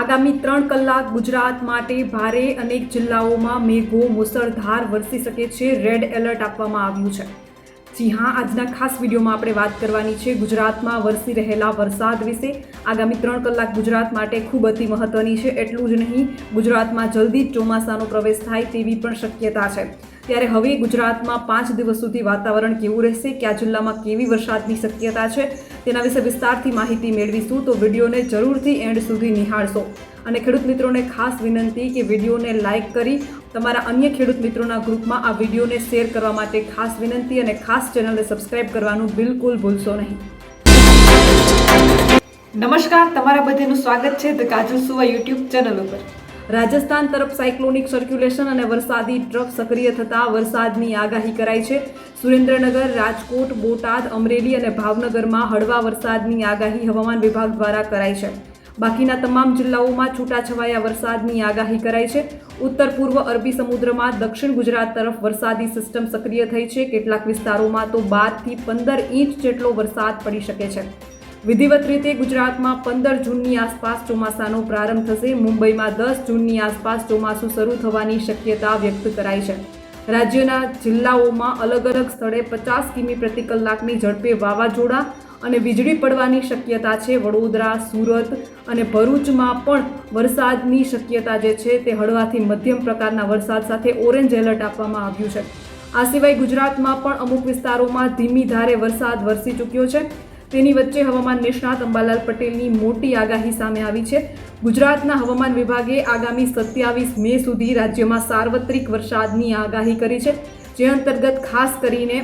આગામી ત્રણ કલાક ગુજરાત માટે ભારે અનેક જિલ્લાઓમાં મેઘો મુસળધાર વરસી શકે છે. રેડ એલર્ટ આપવામાં આવ્યું છે. જી હા, આજના ખાસ વિડીયોમાં આપણે વાત કરવાની છે ગુજરાતમાં વરસી રહેલા વરસાદ વિશે. આગામી ત્રણ કલાક ગુજરાત માટે ખૂબ અતિ મહત્વની છે. એટલું જ નહીં, ગુજરાતમાં જલ્દી જ ચોમાસાનો પ્રવેશ થાય તેવી પણ શક્યતા છે. ત્યારે હવે ગુજરાતમાં પાંચ દિવસ સુધી વાતાવરણ કેવું રહેશે? કયા જિલ્લામાં કેવી વરસાદની શક્યતા છે? તેના વિશે વિસ્તારથી માહિતી મેળવીશું તો વિડીયોને જરૂરથી એન્ડ સુધી નિહાળશો. અને ખેડૂત મિત્રોને ખાસ વિનંતી કે વિડીયોને લાઇક કરી તમારા અન્ય ખેડૂત મિત્રોના ગ્રુપમાં આ વિડીયોને શેર કરવા માટે ખાસ વિનંતી અને ખાસ ચેનલને સબસ્ક્રાઇબ કરવાનું બિલકુલ ભૂલશો નહીં. નમસ્કાર, તમારા બધાનું સ્વાગત છે ધ કાજલ સુવા યુટ્યુબ ચેનલ ઉપર. રાજસ્થાન તરફ સાયક્લોનિક સર્ક્યુલેશન અને વરસાદી ટ્રફ સક્રિય થતા વરસાદની આગાહી કરાઈ છે. સુરેન્દ્રનગર, રાજકોટ, બોટાદ, અમરેલી અને ભાવનગરમાં હળવા વરસાદની આગાહી હવામાન વિભાગ દ્વારા કરાઈ છે. બાકીના તમામ જિલ્લાઓમાં છૂટાછવાયા વરસાદની આગાહી કરાઈ છે. ઉત્તર પૂર્વ અરબી સમુદ્રમાં દક્ષિણ ગુજરાત તરફ વરસાદી સિસ્ટમ સક્રિય થઈ છે. કેટલાક વિસ્તારોમાં તો બારથી પંદર ઇંચ જેટલો વરસાદ પડી શકે છે. વિધિવત રીતે ગુજરાતમાં પંદર જૂનની આસપાસ ચોમાસાનો પ્રારંભ થશે. મુંબઈમાં દસ જૂનની આસપાસ ચોમાસું શરૂ થવાની શક્યતા વ્યક્ત કરાઈ છે. રાજ્યના જિલ્લાઓમાં અલગ અલગ સ્થળે પચાસ કિમી પ્રતિ કલાકની ઝડપે વાવાઝોડા અને વીજળી પડવાની શક્યતા છે. વડોદરા, સુરત અને ભરૂચમાં પણ વરસાદની શક્યતા જે છે તે હળવાથી મધ્યમ પ્રકારના વરસાદ સાથે ઓરેન્જ એલર્ટ આપવામાં આવ્યું છે. આ સિવાય ગુજરાતમાં પણ અમુક વિસ્તારોમાં ધીમી ધારે વરસાદ વરસી ચૂક્યો છે. તેની વચ્ચે હવામાન નિષ્ણાત અંબાલાલ પટેલની મોટી આગાહી સામે આવી છે. ગુજરાતના હવામાન વિભાગે આગામી સત્યાવીસ મે સુધી રાજ્યમાં સાર્વત્રિક વરસાદની આગાહી કરી છે. જે અંતર્ગત ખાસ કરીને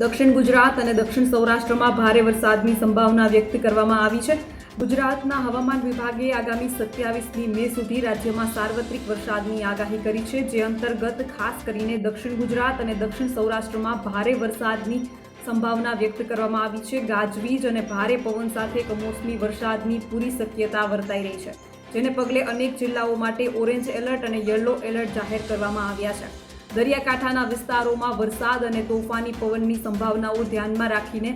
દક્ષિણ ગુજરાત અને દક્ષિણ સૌરાષ્ટ્રમાં ભારે વરસાદની સંભાવના વ્યક્ત કરવામાં આવી છે. ગુજરાતના હવામાન વિભાગે આગામી સત્યાવીસમી મે સુધી રાજ્યમાં સાર્વત્રિક વરસાદની આગાહી કરી છે. જે અંતર્ગત ખાસ કરીને દક્ષિણ ગુજરાત અને દક્ષિણ સૌરાષ્ટ્રમાં ભારે વરસાદની સંભાવના વ્યક્ત કરવામાં આવી છે. ગાજવીજ અને ભારે પવન સાથે કમોસમી વરસાદની પૂરી શક્યતા વર્તાઈ રહી છે, જેને પગલે અનેક જિલ્લાઓ માટે ઓરેન્જ એલર્ટ અને યલો એલર્ટ જાહેર કરવામાં આવ્યા છે. દરિયાકાંઠાના વિસ્તારોમાં વરસાદ અને તોફાની પવનની સંભાવનાઓ ધ્યાનમાં રાખીને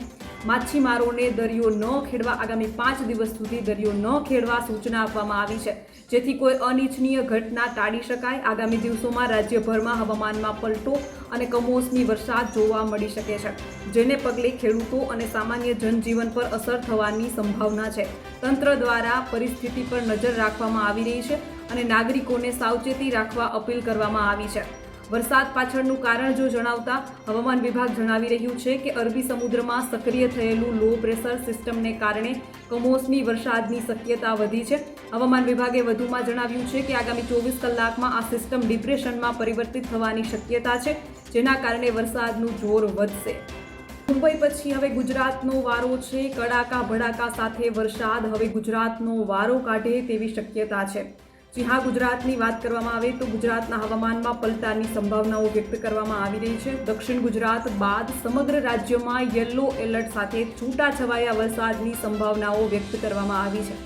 માછીમારોને દરિયો ન ખેડવા આગામી પાંચ દિવસ સુધી દરિયો ન ખેડવા સૂચના આપવામાં આવી છે. જેથી કોઈ અનિચ્છનીય ઘટના ટાળી શકાય. આગામી દિવસોમાં રાજ્યભરમાં હવામાનમાં પલટો અને કમોસમી વરસાદ જોવા મળી શકે છે, જેને પગલે ખેડૂતો અને સામાન્ય જનજીવન પર અસર થવાની સંભાવના છે. તંત્ર દ્વારા પરિસ્થિતિ પર નજર રાખવામાં આવી રહી છે અને નાગરિકોને સાવચેતી રાખવા અપીલ કરવામાં આવી છે. વરસાદ પાછળનું કારણ જો જણાવતા હવામાન વિભાગ જણાવી રહ્યું છે કે અરબી સમુદ્રમાં સક્રિય થયેલું લો પ્રેશર સિસ્ટમને કારણે કમોસમી વરસાદની શક્યતા વધી છે. હવામાન વિભાગે વધુમાં જણાવ્યું છે કે આગામી ચોવીસ કલાકમાં આ સિસ્ટમ ડિપ્રેશનમાં પરિવર્તિત થવાની શક્યતા છે, જેના કારણે વરસાદનું જોર વધશે. મુંબઈ પછી હવે ગુજરાતનો વારો છે. કડાકા ભડાકા સાથે વરસાદ હવે ગુજરાતનો વારો કાઢે તેવી શક્યતા છે. જી હા, ગુજરાતની વાત કરવામાં આવે તો ગુજરાતના હવામાનમાં પલટાની સંભાવનાઓ વ્યક્ત કરવામાં આવી રહી છે. દક્ષિણ ગુજરાત બાદ સમગ્ર રાજ્યમાં યલો એલર્ટ સાથે છૂટાછવાયા વરસાદની સંભાવનાઓ વ્યક્ત કરવામાં આવી છે.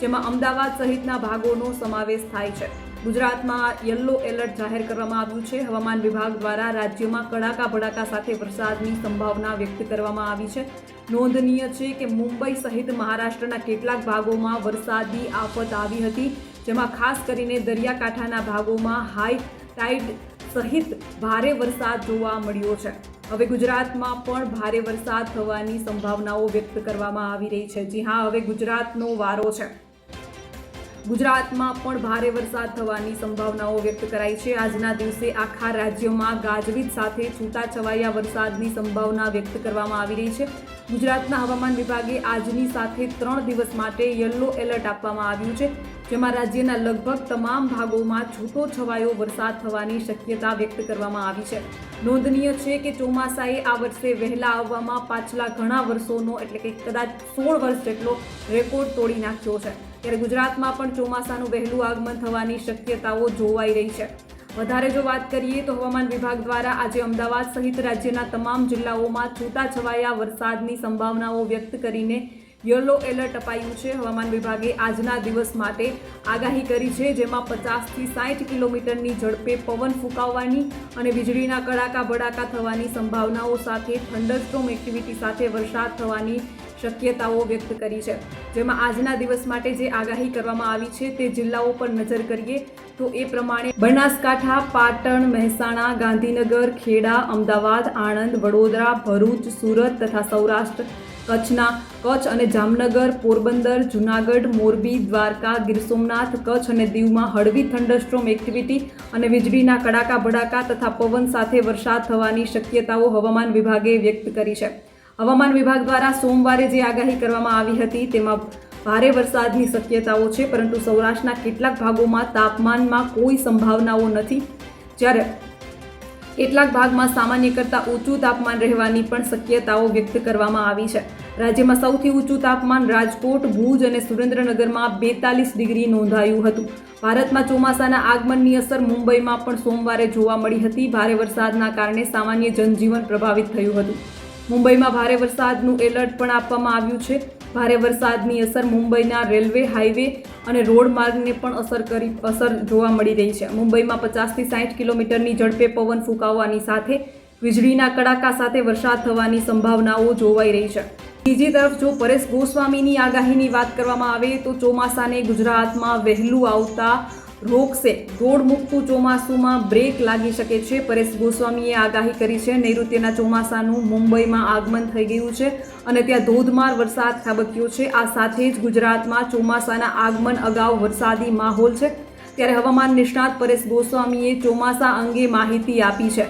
જેમાં અમદાવાદ સહિતના ભાગોનો સમાવેશ થાય છે. ગુજરાતમાં યલો એલર્ટ જાહેર કરવામાં આવ્યું છે. હવામાન વિભાગ દ્વારા રાજ્યમાં કડાકા ભડાકા સાથે વરસાદની સંભાવના વ્યક્ત કરવામાં આવી છે. નોંધનીય છે કે મુંબઈ સહિત મહારાષ્ટ્રના કેટલાક ભાગોમાં વરસાદી આફત આવી હતી. જેમાં ખાસ કરીને દરિયાકાંઠાના ભાગોમાં હાઈ ટાઈડ સહિત ભારે વરસાદ જોવા મળ્યો છે. હવે ગુજરાતમાં પણ ભારે વરસાદ થવાની સંભાવનાઓ વ્યક્ત કરવામાં આવી રહી છે. જી હા, હવે ગુજરાતનો વારો છે. ગુજરાતમાં પણ ભારે વરસાદ થવાની સંભાવનાઓ વ્યક્ત કરાઈ છે. આજના દિવસે આખા રાજ્યમાં ગાજવીજ સાથે છૂટાછવાયા વરસાદની સંભાવના વ્યક્ત કરવામાં આવી રહી છે. ગુજરાતના હવામાન વિભાગે આજની સાથે ત્રણ દિવસ માટે યલો એલર્ટ આપવામાં આવ્યું છે. જેમાં રાજ્યના લગભગ તમામ ભાગોમાં છૂટો છવાયો વરસાદ થવાની શક્યતા વ્યક્ત કરવામાં આવી છે. નોંધનીય છે કે ચોમાસાએ આ વર્ષે વહેલા આવવામાં પાછલા ઘણા વર્ષોનો એટલે કે કદાચ સોળ વર્ષ જેટલો રેકોર્ડ તોડી નાખ્યો છે. ત્યારે ગુજરાતમાં પણ ચોમાસાનું વહેલું આગમન થવાની શક્યતાઓ જોવાઈ રહી છે. વધારે જો વાત કરીએ તો હવામાન વિભાગ દ્વારા આજે અમદાવાદ સહિત રાજ્યના તમામ જિલ્લાઓમાં છૂટાછવાયા વરસાદની સંભાવનાઓ વ્યક્ત કરીને યલો એલર્ટ અપાયું છે. હવામાન વિભાગે આજના દિવસ માટે આગાહી કરી છે, જેમાં પચાસથી સાઠ કિલોમીટરની ઝડપે પવન ફૂંકાવવાની અને વીજળીના કડાકા ભડાકા થવાની સંભાવનાઓ સાથે થંડરસ્ટોમ એક્ટિવિટી સાથે વરસાદ થવાની શક્યતાઓ વ્યક્ત કરી છે. જેમાં આજના દિવસ માટે જે આગાહી કરવામાં આવી છે તે જિલ્લાઓ પર નજર કરીએ તો એ પ્રમાણે બનાસકાંઠા, પાટણ, મહેસાણા, ગાંધીનગર, ખેડા, અમદાવાદ, આણંદ, વડોદરા, ભરૂચ, સુરત તથા સૌરાષ્ટ્ર કચ્છના કચ્છ અને જામનગર, પોરબંદર, જુનાગઢ, મોરબી, દ્વારકા, ગીર સોમનાથ, કચ્છ અને દીવમાં હળવી થંડરસ્ટ્રોમ એક્ટિવિટી અને વીજળીના કડાકા ભડાકા તથા પવન સાથે વરસાદ થવાની શક્યતાઓ હવામાન વિભાગે વ્યક્ત કરી છે. હવામાન વિભાગ દ્વારા સોમવારે જે આગાહી કરવામાં આવી હતી તેમાં ભારે વરસાદની શક્યતાઓ છે, પરંતુ સૌરાષ્ટ્રના કેટલાક ભાગોમાં તાપમાનમાં કોઈ સંભાવનાઓ નથી. જ્યારે કેટલાક ભાગમાં સામાન્ય કરતાં ઊંચું તાપમાન રહેવાની પણ શક્યતાઓ વ્યક્ત કરવામાં આવી છે. રાજ્યમાં સૌથી ઊંચું તાપમાન રાજકોટ, ભુજ અને સુરેન્દ્રનગરમાં બેતાલીસ ડિગ્રી નોંધાયું હતું. ભારતમાં ચોમાસાના આગમનની અસર મુંબઈમાં પણ સોમવારે જોવા મળી હતી. ભારે વરસાદના કારણે સામાન્ય જનજીવન પ્રભાવિત થયું હતું. મુંબઈમાં ભારે વરસાદનું એલર્ટ પણ આપવામાં આવ્યું છે. ભારે વરસાદની અસર મુંબઈના રેલવે, હાઈવે અને રોડ માર્ગને પણ અસર કરી, અસર જોવા મળી રહી છે. મુંબઈમાં પચાસથી સાઠ કિલોમીટરની ઝડપે પવન ફૂંકાવવાની સાથે વીજળીના કડાકા સાથે વરસાદ થવાની સંભાવનાઓ જોવાઈ રહી છે. બીજી તરફ, જો પરેશ ગોસ્વામીની આગાહીની વાત કરવામાં આવે તો ચોમાસાને ગુજરાતમાં વહેલું આવતા રોકશે રોડ મુકતું ચોમાસુમાં બ્રેક લાગી શકે છે. પરેશ ગોસ્વામીએ આગાહી કરી છે, નૈઋત્યના ચોમાસાનું મુંબઈમાં આગમન થઈ ગયું છે અને ત્યાં ધોધમાર વરસાદ ખાબક્યો છે. આ સાથે જ ગુજરાતમાં ચોમાસાના આગમન અગાઉ વરસાદી માહોલ છે. ત્યારે હવામાન નિષ્ણાત પરેશ ગોસ્વામીએ ચોમાસા અંગે માહિતી આપી છે.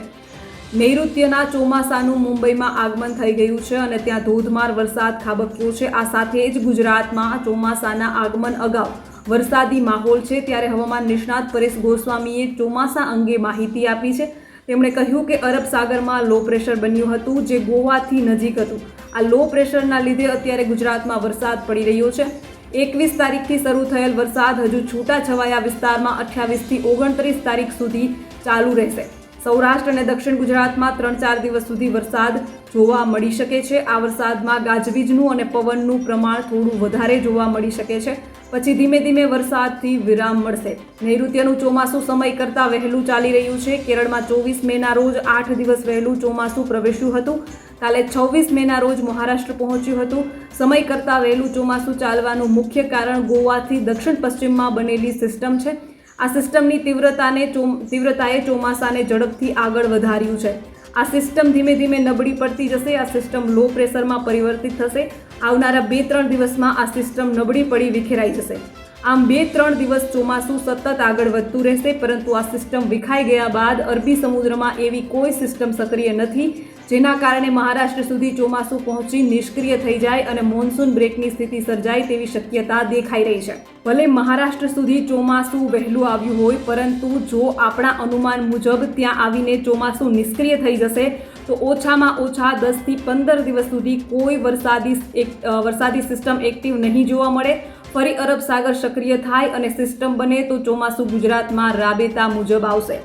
નૈઋત્યના ચોમાસાનું મુંબઈમાં આગમન થઈ ગયું છે અને ત્યાં ધોધમાર વરસાદ ખાબક્યો છે. આ સાથે જ ગુજરાતમાં ચોમાસાના આગમન અગાઉ વરસાદી માહોલ છે ત્યારે હવામાન નિષ્ણાત પરેશ ગોસ્વામીએ ચોમાસા અંગે માહિતી આપી છે. તેમણે કહ્યું કે અરબ સાગરમાં લો પ્રેશર બન્યું હતું, જે ગોવાથી નજીક હતું. આ લો પ્રેશરના લીધે અત્યારે ગુજરાતમાં વરસાદ પડી રહ્યો છે. એકવીસ તારીખથી શરૂ થયેલ વરસાદ હજુ છૂટાછવાયા વિસ્તારમાં અઠ્યાવીસથી ઓગણત્રીસ તારીખ સુધી ચાલુ રહેશે. સૌરાષ્ટ્ર અને દક્ષિણ ગુજરાતમાં ત્રણ ચાર દિવસ સુધી વરસાદ જોવા મળી શકે છે. આ વરસાદમાં ગાજવીજનું અને પવનનું પ્રમાણ થોડું વધારે જોવા મળી શકે છે. પછી ધીમે ધીમે વરસાદથી વિરામ મળશે. નૈઋત્યનું ચોમાસું સમય કરતાં વહેલું ચાલી રહ્યું છે. કેરળમાં ચોવીસ મેના રોજ આઠ દિવસ વહેલું ચોમાસું પ્રવેશ્યું હતું. કાલે છવ્વીસ મેના રોજ મહારાષ્ટ્ર પહોંચ્યું હતું. સમય કરતાં વહેલું ચોમાસું ચાલવાનું મુખ્ય કારણ ગોવાથી દક્ષિણ પશ્ચિમમાં બનેલી સિસ્ટમ છે. આ સિસ્ટમની તીવ્રતાને તીવ્રતાએ ચોમાસાને ઝડપથી આગળ વધાર્યું છે. આ સિસ્ટમ ધીમે ધીમે નબળી પડતી જશે, આ સિસ્ટમ લો પ્રેશરમાં પરિવર્તિત થશે. આવનારા બે ત્રણ દિવસમાં આ સિસ્ટમ નબળી પડી વિખેરાઈ જશે. આમ બે ત્રણ દિવસ ચોમાસું સતત આગળ વધતું રહેશે, પરંતુ આ સિસ્ટમ વિખાઈ ગયા બાદ અરબી સમુદ્રમાં એવી કોઈ સિસ્ટમ સક્રિય નથી જેના કારણે મહારાષ્ટ્ર સુધી ચોમાસું પહોંચી નિષ્ક્રિય થઈ જાય અને મોન્સૂન બ્રેકની સ્થિતિ સર્જાય તેવી શક્યતા દેખાઈ રહી છે. ભલે મહારાષ્ટ્ર સુધી ચોમાસું વહેલું આવ્યું હોય, પરંતુ જો આપણા અનુમાન મુજબ ત્યાં આવીને ચોમાસું નિષ્ક્રિય થઈ જશે, તો ઓછામાં ઓછા દસથી પંદર દિવસ સુધી કોઈ વરસાદી વરસાદી સિસ્ટમ એક્ટિવ નહીં જોવા મળે. ફરી અરબ સાગર સક્રિય થાય અને સિસ્ટમ બને તો ચોમાસું ગુજરાતમાં રાબેતા મુજબ આવશે.